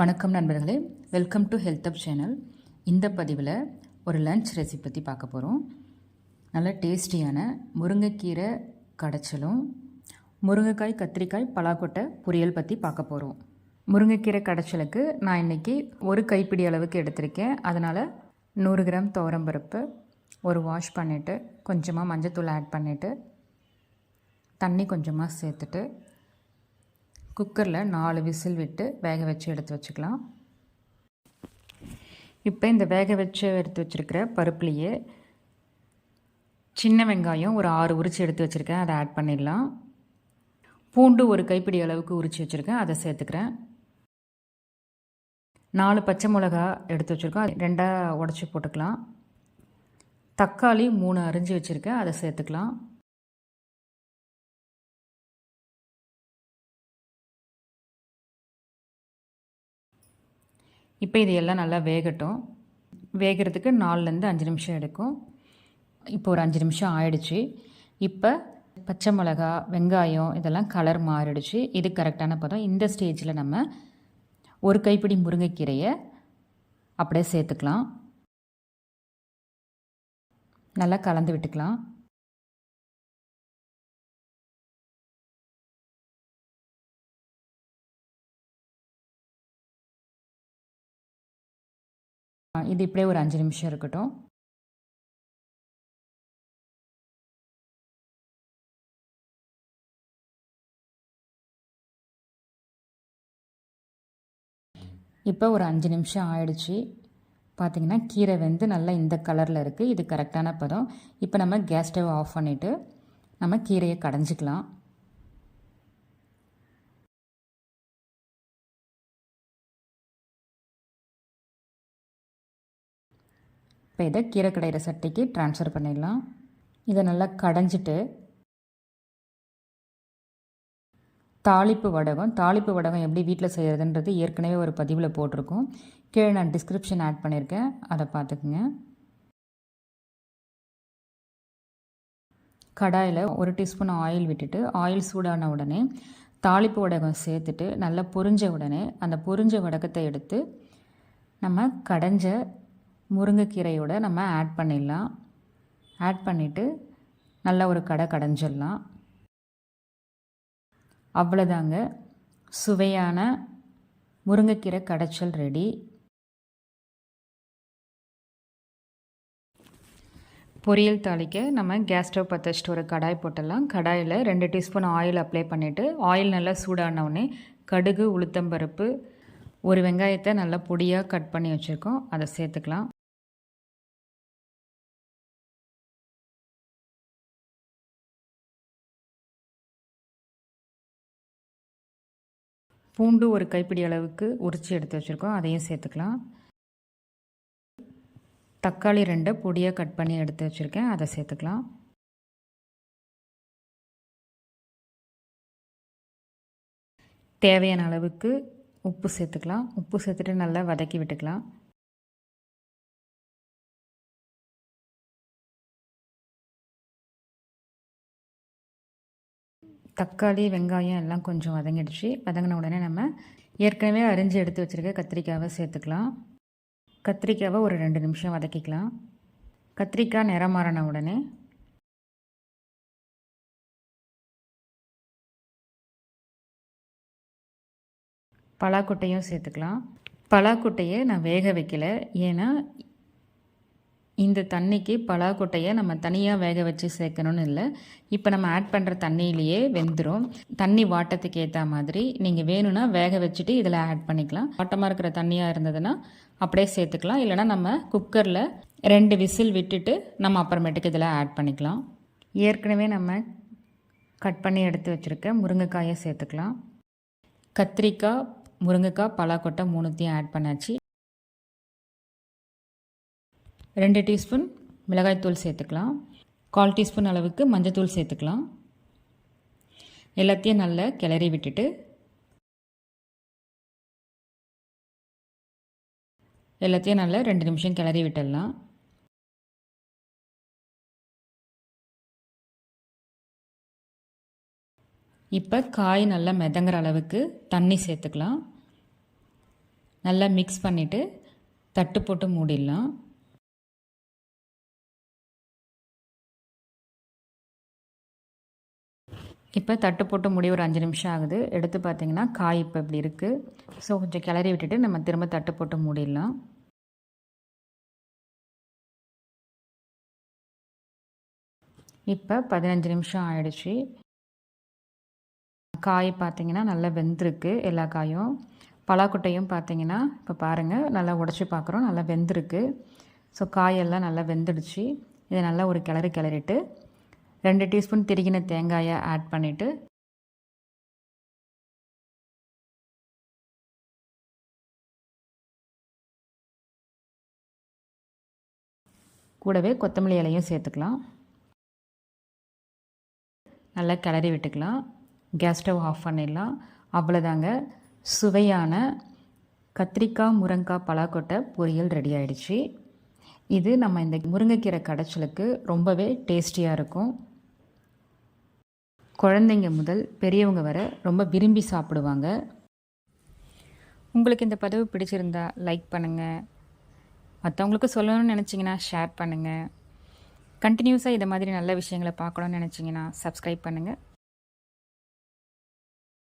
வணக்கம் நண்பர்களே. Welcome to health up channel இந்த பதிவில் ஒரு லஞ்ச் ரெசிபி பற்றி பார்க்க போகிறோம் நல்ல டேஸ்டியான முருங்கைக்கீரை கடைச்சலும் முருங்கைக்காய் கத்திரிக்காய் பலாக்கொட்டை பொரியல் பற்றி பார்க்க போகிறோம் முருங்கைக்கீரை கடைச்சலுக்கு நான் இன்றைக்கி ஒரு கைப்பிடி அளவுக்கு எடுத்திருக்கேன். அதனால் நூறு கிராம் துவரம்பருப்பு ஒரு வாஷ் பண்ணிவிட்டு கொஞ்சமாக மஞ்சத்தூள் ஆட் பண்ணிவிட்டு தண்ணி கொஞ்சமாக சேர்த்துட்டு குக்கரில் நாலு விசில் விட்டு வேக வச்சு எடுத்து வச்சுக்கலாம். இப்போ இந்த வேக வச்சு எடுத்து வச்சுருக்கிற பருப்புலேயே சின்ன வெங்காயம் ஒரு ஆறு உரித்து எடுத்து வச்சுருக்கேன். அதை ஆட் பண்ணிடலாம். பூண்டு ஒரு கைப்பிடி அளவுக்கு உரித்து வச்சுருக்கேன். அதை சேர்த்துக்கிறேன். நாலு பச்சை மிளகா எடுத்து வச்சுருக்கோம். அது ரெண்டாக உடச்சி போட்டுக்கலாம். தக்காளி மூணு அரிஞ்சு வச்சுருக்கேன். அதை சேர்த்துக்கலாம். இப்போ இது எல்லாம் நல்லா வேகட்டும். வேகிறதுக்கு நாலுலேருந்து அஞ்சு நிமிஷம் எடுக்கும். இப்போ ஒரு அஞ்சு நிமிஷம் ஆயிடுச்சு. இப்போ பச்சை மிளகா வெங்காயம் இதெல்லாம் கலர் மாறிடுச்சு. இது கரெக்டான பதம். இந்த ஸ்டேஜில் நம்ம ஒரு கைப்பிடி முருங்கைக்கீரையை அப்படியே சேர்த்துக்கலாம். நல்லா கலந்து விட்டுக்கலாம். இது இப்படியே ஒரு அஞ்சு நிமிஷம் இருக்கட்டும். இப்போ ஒரு அஞ்சு நிமிஷம் ஆயிடுச்சு. பார்த்திங்கன்னா கீரை வந்து நல்லா இந்த கலரில் இருக்குது இது கரெக்டான பதம். இப்போ நம்ம கேஸ் ஸ்டவ் ஆஃப் பண்ணிவிட்டு நம்ம கீரையை கடைஞ்சிக்கலாம். இப்போ இதை கீரை கடையிற சட்டிக்கு ட்ரான்ஸ்ஃபர் பண்ணிடலாம். இதை நல்லா கடைஞ்சிட்டு தாளிப்பு வடகம். தாளிப்பு வடகம் எப்படி வீட்டில் செய்கிறதுன்றது ஏற்கனவே ஒரு பதிவில் போட்டிருக்கோம். கீழே நான் டிஸ்கிரிப்ஷன் ஆட் பண்ணியிருக்கேன். அதை பார்த்துக்குங்க. கடாயில் ஒரு டீஸ்பூன் ஆயில் விட்டுட்டு ஆயில் சூடான உடனே தாளிப்பு வடகம் சேர்த்துட்டு நல்லா பொரிஞ்ச உடனே அந்த பொரிஞ்ச வடகத்தை எடுத்து நம்ம கடைஞ்ச முருங்கைக்கீரையோட நம்ம ஆட் பண்ணிடலாம். ஆட் பண்ணிவிட்டு நல்லா ஒரு கடை கடைஞ்சிடலாம். அவ்வளோதாங்க. சுவையான முருங்கைக்கீரை கடைச்சல் ரெடி பொரியல் தாளிக்க நம்ம கேஸ் ஸ்டவ் பற்ற வச்சுட்டு ஒரு கடாய் போட்டலாம் கடாயில் ரெண்டு டீஸ்பூன் ஆயில் அப்ளை பண்ணிவிட்டு ஆயில் நல்லா சூடானவுடனே கடுகு உளுத்தம்பருப்பு ஒரு வெங்காயத்தை நல்லா பொடியாக கட் பண்ணி வச்சுருக்கோம். அதை சேர்த்துக்கலாம். பூண்டு ஒரு கைப்பிடி அளவுக்கு உரித்து எடுத்து வச்சுருக்கோம். அதையும் சேர்த்துக்கலாம். தக்காளி ரெண்டு பொடியாக கட் பண்ணி எடுத்து வச்சுருக்கேன். அதை சேர்த்துக்கலாம். தேவையான அளவுக்கு உப்பு சேர்த்துக்கலாம். உப்பு சேர்த்துட்டு நல்லா வதக்கி விட்டுக்கலாம். தக்காளி வெங்காயம் எல்லாம் கொஞ்சம் வதங்கிடுச்சு. வதங்கின உடனே நம்ம ஏற்கனவே அரிஞ்சு எடுத்து வச்சுருக்க கத்திரிக்காவை சேர்த்துக்கலாம். கத்திரிக்காவை ஒரு ரெண்டு நிமிஷம் வதக்கிக்கலாம். கத்திரிக்காய் நிறம் மாறின உடனே பலாக்கொட்டையும் சேர்த்துக்கலாம். பலாக்கொட்டையை நான் வேக வைக்கல. ஏன்னா இந்த தண்ணிக்கு பலாக்கொட்டையை நம்ம தனியாக வேக வச்சு சேர்க்கணும்னு இல்லை. இப்போ நம்ம ஆட் பண்ணுற தண்ணியிலேயே வெந்துடும் தண்ணி வாட்டத்துக்கு ஏற்ற மாதிரி நீங்கள் வேணும்னா வேக வச்சுட்டு இதில் ஆட் பண்ணிக்கலாம். வாட்டமாக இருக்கிற தண்ணியாக இருந்ததுன்னா அப்படியே சேர்த்துக்கலாம். இல்லைனா நம்ம குக்கரில் ரெண்டு விசில் விட்டுட்டு நம்ம அப்புறமேட்டுக்கு இதில் ஆட் பண்ணிக்கலாம். ஏற்கனவே நம்ம கட் பண்ணி எடுத்து வச்சுருக்க முருங்கைக்காயை சேர்த்துக்கலாம். கத்திரிக்காய் முருங்கைக்காய் பலாக்கொட்டை மூணுத்தையும் ஆட் பண்ணாச்சு. ரெண்டு டீஸ்பூன் மிளகாய்த்தூள் சேர்த்துக்கலாம். கால் டீஸ்பூன் அளவுக்கு மஞ்சத்தூள் சேர்த்துக்கலாம். எல்லாத்தையும் நல்லா கிளறி விட்டுட்டு எல்லாத்தையும் நல்லா ரெண்டு நிமிஷம் கிளறி விட்டுடலாம். இப்போ காய் நல்லா மிதங்குற அளவுக்கு தண்ணி சேர்த்துக்கலாம். நல்லா மிக்ஸ் பண்ணிவிட்டு தட்டு போட்டு மூடிடலாம். இப்போ தட்டு போட்டு முடி ஒரு அஞ்சு நிமிஷம் ஆகுது. எடுத்து பார்த்தீங்கன்னா காய் இப்போ இப்படி இருக்குது ஸோ கொஞ்சம் கிளறி விட்டுட்டு நம்ம திரும்ப தட்டு போட்டு மூடிடலாம். இப்போ பதினஞ்சு நிமிஷம் ஆயிடுச்சு. காய் பார்த்தீங்கன்னா நல்லா வெந்திருக்கு எல்லா காயும். பலாக்குட்டையும் பார்த்தீங்கன்னா இப்போ பாருங்கள் நல்லா உடச்சி பார்க்குறோம் நல்லா வெந்திருக்கு. ஸோ காயெல்லாம் நல்லா வெந்துடுச்சு. இதை நல்லா ஒரு கிளறி கிளறிட்டு ரெண்டு டீஸ்பூன் திருகின தேங்காயை ஆட் பண்ணிவிட்டு கூடவே கொத்தமல்லி இலையும் சேர்த்துக்கலாம். நல்லா கிளறி விட்டுக்கலாம். கேஸ் ஸ்டவ் ஆஃப் பண்ணிடலாம். அவ்வளோதாங்க. சுவையான கத்திரிக்காய் முருங்காய் பலாக்கொட்டை பொரியல் ரெடி ஆயிடுச்சு. இது நம்ம இந்த முருங்கைக்கீரை கடைச்சலுக்கு ரொம்பவே டேஸ்டியாக இருக்கும். குழந்தைங்க முதல் பெரியவங்க வர ரொம்ப விரும்பி சாப்பிடுவாங்க. உங்களுக்கு இந்த பதிவு பிடிச்சிருந்தா லைக் பண்ணுங்கள் மற்றவங்களுக்கு சொல்லணும்னு நினச்சிங்கன்னா ஷேர் பண்ணுங்கள் கண்டினியூஸாக இதை மாதிரி நல்ல விஷயங்களை பார்க்கணும்னு நினச்சிங்கன்னா சப்ஸ்கிரைப் பண்ணுங்கள்